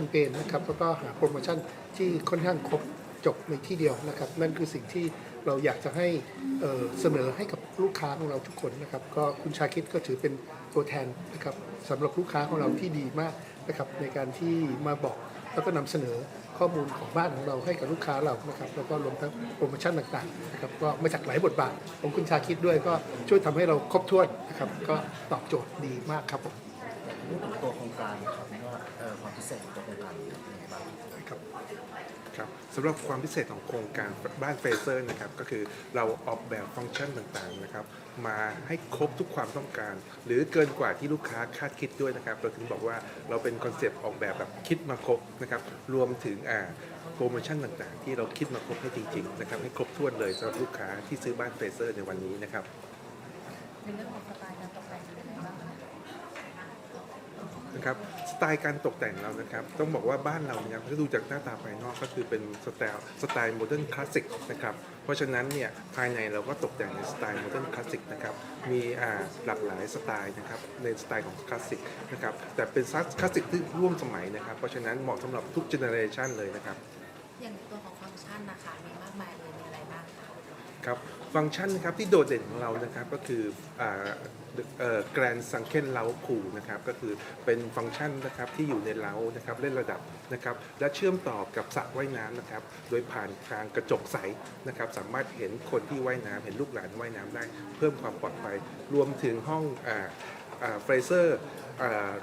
ามเปญนะครับแล้วก็หาโปรโมชั่นที่ค่อนข้างครบจบในที่เดียวนะครับ นั่นคือสิ่งที่เราอยากจะให้เเสนอให้กับลูกค้าของเราทุกคนนะครับ ก็คุณชาคิดก็ถือเป็นตัวแทนนะครับสำหรับลูกค้าของเราที่ดีมากนะครับในการที่มาบอกแล้วก็นำเสนอข้อมูลของบ้านของเราให้กับลูกค้าเรานะครับ แล้วก็รวมทั้งโปรโมชั่นต่างๆนะครับก็มาจากหลายบทบาทของคุณชาคิดด้วยก็ช่วยทำให้เราครบถ้วนนะครับ ก็ตอบโจทย์ดีมากครับผม พูดถึงตัวโครงการครับว่าเอ่อความพิเศษของตัวโครงการเป็นยังไงบ้างครับครับสำหรับความพิเศษของโครงการบ้านเฟเซอร์นะครับก็คือเราออกแบบฟังก์ชันต่างๆนะครับมาให้ครบทุกความต้องการ หรือเกินกว่าที่ลูกค้าคาดคิดด้วยนะครับเราถึงบอกว่าเราเป็นคอนเซปต์ออกแบบแบบคิดมาครบนะครับรวมถึงอ่าโปรโมชั่นต่างๆ ที่เราคิดมาครบให้จริงๆนะครับให้ครบถ้วนเลยสำหรับลูกค้าที่ซื้อบ้านเฟเซอร์ในวันนี้นะครับในเรื่องของสไตล์การตกแต่งเป็นยังไงบ้างคะ นะครับสไตล์การตกแต่งเรานะครับต้องบอกว่าบ้านเราเนี่ยถ้าดูจากหน้าตาภายนอกก็คือเป็นสไตล์สไตล์โมเดิร์นคลาสสิกนะครับเพราะฉะนั้นเนี่ยภายในเราก็ตกแต่งในสไตล์โมเดิร์นคลาสสิกนะครับมีอ่าหลากหลายสไตล์นะครับในสไตล์ของคลาสสิกนะครับแต่เป็นคลาสสิกที่ร่วมสมัยนะครับเพราะฉะนั้นเหมาะสำหรับทุกเจเนอเรชันเลยนะครับอย่างในตัวของฟังก์ชันนะคะมีมากมายเลย ครับฟังก์ชันนะครับที่โดดเด่นของเรานะครับก็คือแกรนซังเคนเล้าคูนะครับก็คือเป็นฟังก์ชันนะครับที่อยู่ในเล้านะครับเล่นระดับนะครับและเชื่อมต่อกับสระว่ายน้ำนะครับโดยผ่านทางกระจกใสนะครับสามารถเห็นคนที่ว่ายน้ำเห็นลูกหลานว่ายน้ำได้ เพิ่มความปลอดภัยรวมถึงห้อง เฟรเซอร์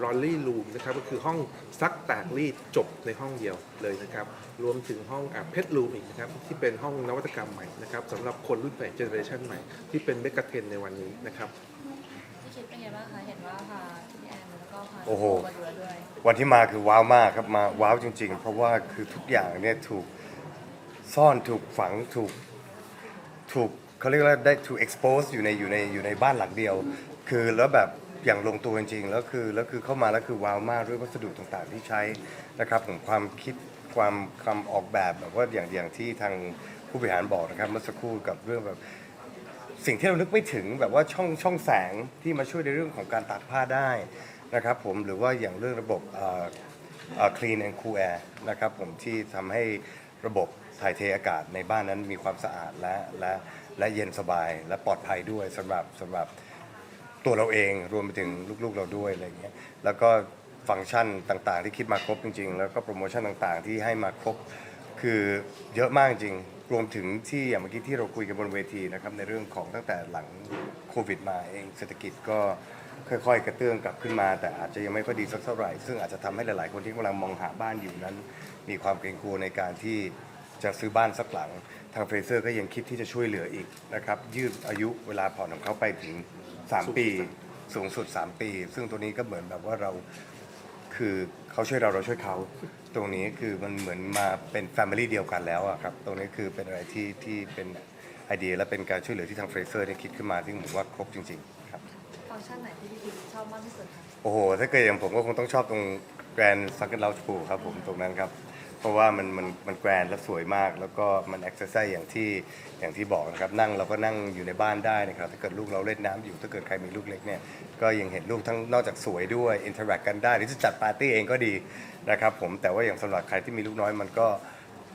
รอลลี่รูมนะครับก็คือห้องซักตากรีดจบในห้องเดียวเลยนะครับ รวมถึงห้องเพชรรูมอีกนะครับ ที่เป็นห้องนวัตกรรมใหม่นะครับสำหรับคนรุ่นใหม่เจเนอเรชันใหม่ที่เป็นเมกะเทรนในวันนี้นะครับที่คิดเป็นไงบ้างคะเห็นว่าพาพี่แอนแล้วก็พาโอ้โห มาดูแลด้วยวันที่มาคือว้าวมากครับมาว้าวจริง ๆ เพราะว่าคือทุกอย่างเนี่ยถูกซ่อนถูกฝังถูกถูกเขาเรียกว่าได้ถูก expose อยู่ในอยู่ในอยู่ในบ้านหลังเดียว คือแล้วแบบ อย่างลงตัวจริงๆแล้วคือแล้วคือเข้ามาแล้วคือว้าวมากด้วยวัสดุต่างๆที่ใช้นะครับผมความคิดความคำออกแบบแบบว่าอย่างอย่างที่ทางผู้บริหารบอกนะครับเมื่อสักครู่กับเรื่องแบบ สิ่งที่เรานึกไม่ถึงแบบว่าช่องช่องแสงที่มาช่วยในเรื่องของการตากผ้าได้นะครับผมหรือว่าอย่างเรื่องระบบเอ่อเอ่อ clean and cool air นะครับผมที่ทำให้ระบบถ่ายเทอากาศในบ้านนั้นมีความสะอาดและและและเย็นสบายและปลอดภัยด้วยสำหรับสำหรับ ตัวเราเองรวมไปถึงลูกๆเราด้วยอะไรอย่างเงี้ยแล้วก็ฟังก์ชันต่างๆ ที่คิดมาครบจริง ๆ แล้วก็โปรโมชั่นต่างๆ ที่ให้มาครบคือเยอะมากจริง รวมถึงที่อย่างเมื่อกี้ที่เราคุยกันบนเวทีนะครับในเรื่องของตั้งแต่หลังโควิดมาเองเศรษฐกิจก็ค่อยๆ กระเตื้องกลับขึ้นมา แต่อาจจะยังไม่ค่อยดีสักเท่าไหร่ ซึ่งอาจจะทำให้หลายๆ คนที่กำลังมองหาบ้านอยู่นั้น มีความเกรงกลัวในการที่จะซื้อบ้านสักหลัง ทางเฟเซอร์ก็ยังคิดที่จะช่วยเหลืออีกนะครับยืดอายุเวลาผ่อนของเขาไปถึง 3ปีสูงสุด3ปี ซึ่งตัวนี้ก็เหมือนแบบว่าเราคือเขาช่วยเราเราช่วยเขา ตรงนี้คือมันเหมือนมาเป็นแฟมิลี่เดียวกันแล้วอะครับ ตรงนี้คือเป็นอะไรที่ที่เป็นไอเดียและเป็นการช่วยเหลือที่ทางเฟรเซอร์เนี่ยคิดขึ้นมาที่ผมว่าครบจริง ๆ ครับ ฟังก์ชันไหนที่พี่พีชอบมากที่สุดคะ โอ้โห ถ้าเกิดอย่างผมก็คงต้องชอบตรงแกรนด์ซักเก็ตเลาชูครับผมตรงนั้นครับ เพราะว่ามันมันมันแกรนและสวยมาก แล้วก็มันแอคเซสไซอย่างที่อย่างที่บอกนะครับ นั่งเราก็นั่งอยู่ในบ้านได้นะครับ ถ้าเกิดลูกเราเล่นน้ำอยู่ ถ้าเกิดใครมีลูกเล็กเนี่ย ก็ยังเห็นลูกทั้งนอกจากสวยด้วยอินเทอร์แอคกันได้ หรือจะจัดปาร์ตี้เองก็ดีนะครับผม แต่ว่าอย่างสำหรับใครที่มีลูกน้อยมันก็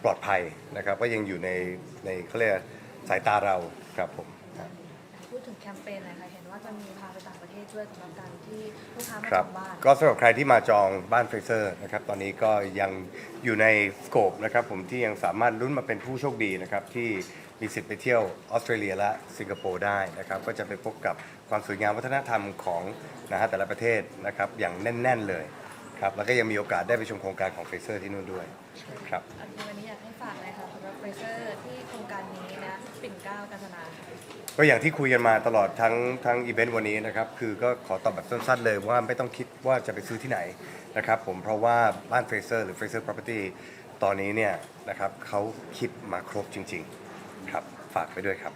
ปลอดภัยนะครับ ก็ยังอยู่ในในเขาเรียกสายตาเราครับผม ถึงแคมเปญหน่อยค่ะเห็นว่าจะมีพาไปต่างประเทศด้วยสำหรับการที่ลูกค้ามาครัจบองบ้านก็สำหรับใครที่มาจองบ้านเฟรเซอร์นะครับตอนนี้ก็ยังอยู่ในสโคปนะครับผมที่ยังสามารถลุ้นมาเป็นผู้โชคดีนะครับที่มีสิทธิ์ไปเที่ยวออสเตรเลียและสิงคโปร์ได้นะครับก็จะไปพบกับความสวยงามวัฒนธรรมของนะฮะแต่ละประเทศนะครับอย่างแน่น ๆเลยครับแล้วก็ยังมีโอกาสได้ไปชมโครงการของเฟรเซอร์ที่นู่นด้วยครับ อันนี้วันนี้อยากให้ฝากเลยค่ะ เซอร์ที่โครงการนี้นะปิ่นเกล้ากาญจนาค่ะ ก็อย่างที่คุยกันมาตลอดทั้งทั้งอีเวนต์วันนี้นะครับ คือก็ขอตอบแบบสั้นๆเลยว่าไม่ต้องคิดว่าจะไปซื้อที่ไหนนะครับผมเพราะว่าบ้านเฟเซอร์หรือเฟเซอร์พ Property ตอนนี้เนี่ยนะครับเขาคิดมาครบจริง ๆ ครับ ฝากไปด้วยครับ